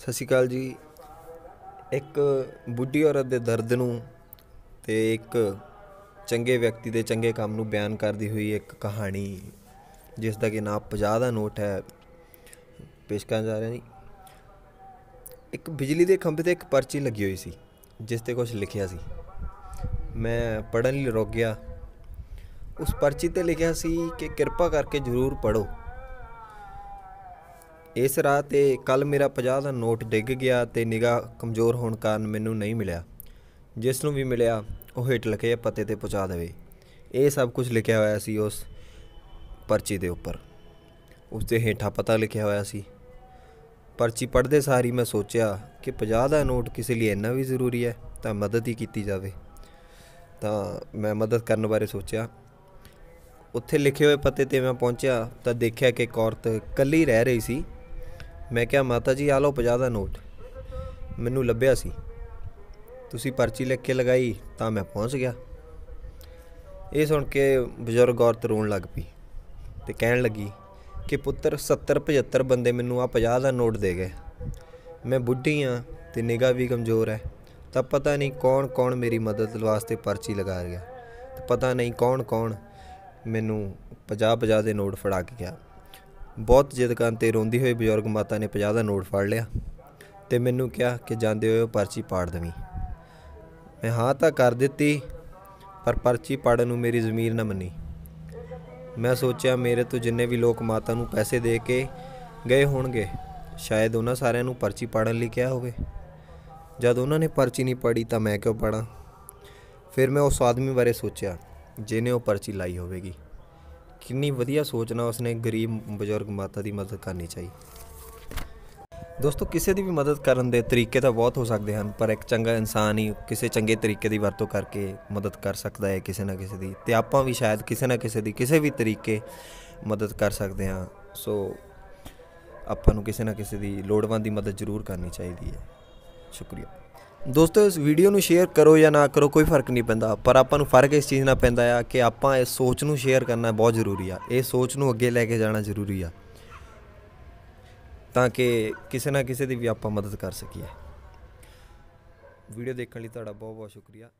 ਸਤਿ ਸ਼੍ਰੀ ਅਕਾਲ ਜੀ। ਇੱਕ ਬੁੱਢੀ ਔਰਤ ਦੇ ਦਰਦ ਨੂੰ ਤੇ ਇੱਕ ਚੰਗੇ ਵਿਅਕਤੀ ਦੇ ਚੰਗੇ ਕੰਮ ਨੂੰ ਬਿਆਨ ਕਰਦੀ ਹੋਈ ਇੱਕ ਕਹਾਣੀ, ਜਿਸ ਦਾ ਕਿ ਨਾਮ 50 ਦਾ ਨੋਟ ਹੈ। ਪੇਸ਼ ਕਰਨ ਜਾ ਰਿਹਾ ਜੀ। ਇੱਕ ਬਿਜਲੀ ਦੇ ਖੰਭੇ ਤੇ ਇੱਕ ਪਰਚੀ ਲੱਗੀ ਹੋਈ ਸੀ, ਜਿਸ ਤੇ ਕੁਝ ਲਿਖਿਆ ਸੀ। ਮੈਂ ਪੜਨ ਲਈ ਰੁਕ ਗਿਆ। ਉਸ ਪਰਚੀ ਤੇ ਲਿਖਿਆ ਸੀ ਕਿ ਕਿਰਪਾ ਕਰਕੇ ਜ਼ਰੂਰ ਪੜੋ ਇਸ ਰਾਹ ਤੇ ਕੱਲ ਮੇਰਾ 50 ਦਾ ਨੋਟ ਡਿੱਗ ਗਿਆ ਤੇ ਨਿਗਾਹ ਕਮਜ਼ੋਰ ਹੋਣ ਕਾਰਨ ਮੈਨੂੰ ਨਹੀਂ ਮਿਲਿਆ। ਜਿਸ ਨੂੰ ਵੀ ਮਿਲਿਆ, ਉਹ ਹੇਠ ਲਿਖੇ ਪਤੇ ਤੇ ਪਹੁੰਚਾ ਦੇਵੇ। ਇਹ ਸਭ ਕੁਝ ਲਿਖਿਆ ਹੋਇਆ ਸੀ ਉਸ ਪਰਚੀ ਦੇ ਉੱਪਰ। ਉਸ ਦੇ ਹੇਠਾਂ ਪਤਾ ਲਿਖਿਆ ਹੋਇਆ ਸੀ। ਪਰਚੀ ਪੜ੍ਹਦੇ ਸਾਰ ਹੀ ਮੈਂ ਸੋਚਿਆ ਕਿ 50 ਦਾ ਨੋਟ ਕਿਸੇ ਲਈ ਇੰਨਾ ਵੀ ਜ਼ਰੂਰੀ ਹੈ, ਤਾਂ ਮਦਦ ਹੀ ਕੀਤੀ ਜਾਵੇ। ਤਾਂ ਮੈਂ ਮਦਦ ਕਰਨ ਬਾਰੇ ਸੋਚਿਆ। ਉੱਥੇ ਲਿਖੇ ਹੋਏ ਪਤੇ ਤੇ ਮੈਂ ਪਹੁੰਚਿਆ ਤਾਂ ਦੇਖਿਆ ਕਿ ਇੱਕ ਔਰਤ ਇਕੱਲੀ ਰਹਿ ਰਹੀ ਸੀ। ਮੈਂ ਕਿਹਾ, ਮਾਤਾ ਜੀ, ਆ ਲਓ 50 ਦਾ ਨੋਟ। ਮੈਨੂੰ ਲੱਭਿਆ ਸੀ। ਤੁਸੀਂ ਪਰਚੀ ਲਿਖ ਕੇ ਲਗਾਈ, ਤਾਂ ਮੈਂ ਪਹੁੰਚ ਗਿਆ। ਇਹ ਸੁਣ ਕੇ ਬਜ਼ੁਰਗ ਔਰਤ ਰੋਣ ਲੱਗ ਪਈ ਤੇ ਕਹਿਣ ਲੱਗੀ ਕਿ, ਪੁੱਤਰ 70 75 ਬੰਦੇ ਮੈਨੂੰ ਆ 50 ਦਾ ਨੋਟ ਦੇ ਗਏ। ਮੈਂ ਬੁੱਢੀ ਆ ਤੇ ਨਿਗਾਹ ਵੀ ਕਮਜ਼ੋਰ ਹੈ ਤਾਂ ਪਤਾ ਨਹੀਂ ਕੌਣ ਕੌਣ ਮੇਰੀ ਮਦਦ ਵਾਸਤੇ ਪਰਚੀ ਲਗਾ ਰਿਹਾ। ਤੇ ਪਤਾ ਨਹੀਂ ਕੌਣ ਕੌਣ ਮੈਨੂੰ 50 50 ਦੇ ਨੋਟ ਫੜਾ ਕੇ ਗਿਆ। ਬਹੁਤ ਜਿੱਦ ਕਰਨ ਤੇ ਰੋਂਦੀ ਹੋਈ ਬਜ਼ੁਰਗ ਮਾਤਾ ਨੇ 50 ਦਾ ਨੋਟ ਫੜ ਲਿਆ ਤੇ ਮੈਨੂੰ ਕਿਹਾ ਕਿ ਜਾਂਦੇ ਹੋਏ ਉਹ ਪਰਚੀ ਪਾੜ ਦੇਵੀਂ। ਮੈਂ ਹਾਂ ਤਾਂ ਕਰ ਦਿੱਤੀ, ਪਰ ਪਰਚੀ ਪਾੜਨ ਨੂੰ ਮੇਰੀ ਜ਼ਮੀਰ ਨਾ ਮੰਨੀ। ਮੈਂ ਸੋਚਿਆ ਮੇਰੇ ਤੋਂ ਜਿੰਨੇ ਵੀ ਲੋਕ ਮਾਤਾ ਨੂੰ ਪੈਸੇ ਦੇ ਕੇ ਗਏ ਹੋਣਗੇ, ਸ਼ਾਇਦ ਉਹਨਾਂ ਸਾਰਿਆਂ ਨੂੰ ਪਰਚੀ ਪਾੜਨ ਲਈ ਕਿਹਾ ਹੋਵੇ। ਜਦ ਉਹਨਾਂ ਨੇ ਪਰਚੀ ਨਹੀਂ ਪੜੀ ਤਾਂ ਮੈਂ ਕਿਉਂ ਪੜਾਂ? ਫਿਰ ਮੈਂ ਉਸ ਆਦਮੀ ਬਾਰੇ ਸੋਚਿਆ, ਜਿਹਨੇ ਉਹ ਪਰਚੀ ਲਾਈ ਹੋਵੇਗੀ। ਕਿੰਨੀ ਵਧੀਆ ਸੋਚ ਨਾਲ ਉਸਨੇ ਗਰੀਬ ਬਜ਼ੁਰਗ ਮਾਤਾ ਦੀ ਮਦਦ ਕਰਨੀ ਚਾਹੀ। ਦੋਸਤੋ, ਕਿਸੇ ਦੀ ਵੀ ਮਦਦ ਕਰਨ ਦੇ ਤਰੀਕੇ ਤਾਂ ਬਹੁਤ ਹੋ ਸਕਦੇ ਹਨ, ਪਰ ਇੱਕ ਚੰਗਾ ਇਨਸਾਨ ਹੀ ਕਿਸੇ ਚੰਗੇ ਤਰੀਕੇ ਦੀ ਵਰਤੋਂ ਕਰਕੇ ਮਦਦ ਕਰ ਸਕਦਾ ਹੈ ਕਿਸੇ ਨਾ ਕਿਸੇ ਦੀ ਤੇ ਆਪਾਂ ਵੀ ਸ਼ਾਇਦ ਕਿਸੇ ਨਾ ਕਿਸੇ ਦੀ ਕਿਸੇ ਵੀ ਤਰੀਕੇ ਮਦਦ ਕਰ ਸਕਦੇ ਹਾਂ। ਸੋ, ਆਪਾਂ ਨੂੰ ਕਿਸੇ ਨਾ ਕਿਸੇ ਦੀ ਲੋੜਵੰਦ ਦੀ ਮਦਦ ਜ਼ਰੂਰ ਕਰਨੀ ਚਾਹੀਦੀ ਹੈ। ਸ਼ੁਕਰੀਆ। ਦੋਸਤੋ, ਇਸ ਵੀਡੀਓ ਨੂੰ ਸ਼ੇਅਰ ਕਰੋ ਜਾਂ ਨਾ ਕਰੋ, ਕੋਈ ਫ਼ਰਕ ਨਹੀਂ ਪੈਂਦਾ। ਪਰ ਆਪਾਂ ਨੂੰ ਫ਼ਰਕ ਇਸ ਚੀਜ਼ ਨਾਲ ਪੈਂਦਾ ਆ ਕਿ ਆਪਾਂ ਇਸ ਸੋਚ ਨੂੰ ਸ਼ੇਅਰ ਕਰਨਾ ਬਹੁਤ ਜ਼ਰੂਰੀ ਆ। ਇਹ ਸੋਚ ਨੂੰ ਅੱਗੇ ਲੈ ਕੇ ਜਾਣਾ ਜ਼ਰੂਰੀ ਆ। ਤਾਂ ਕਿ ਕਿਸੇ ਨਾ ਕਿਸੇ ਦੀ ਵੀ ਆਪਾਂ ਮਦਦ ਕਰ ਸਕੀਏ। ਵੀਡੀਓ ਦੇਖਣ ਲਈ ਤੁਹਾਡਾ ਬਹੁਤ ਬਹੁਤ ਸ਼ੁਕਰੀਆ।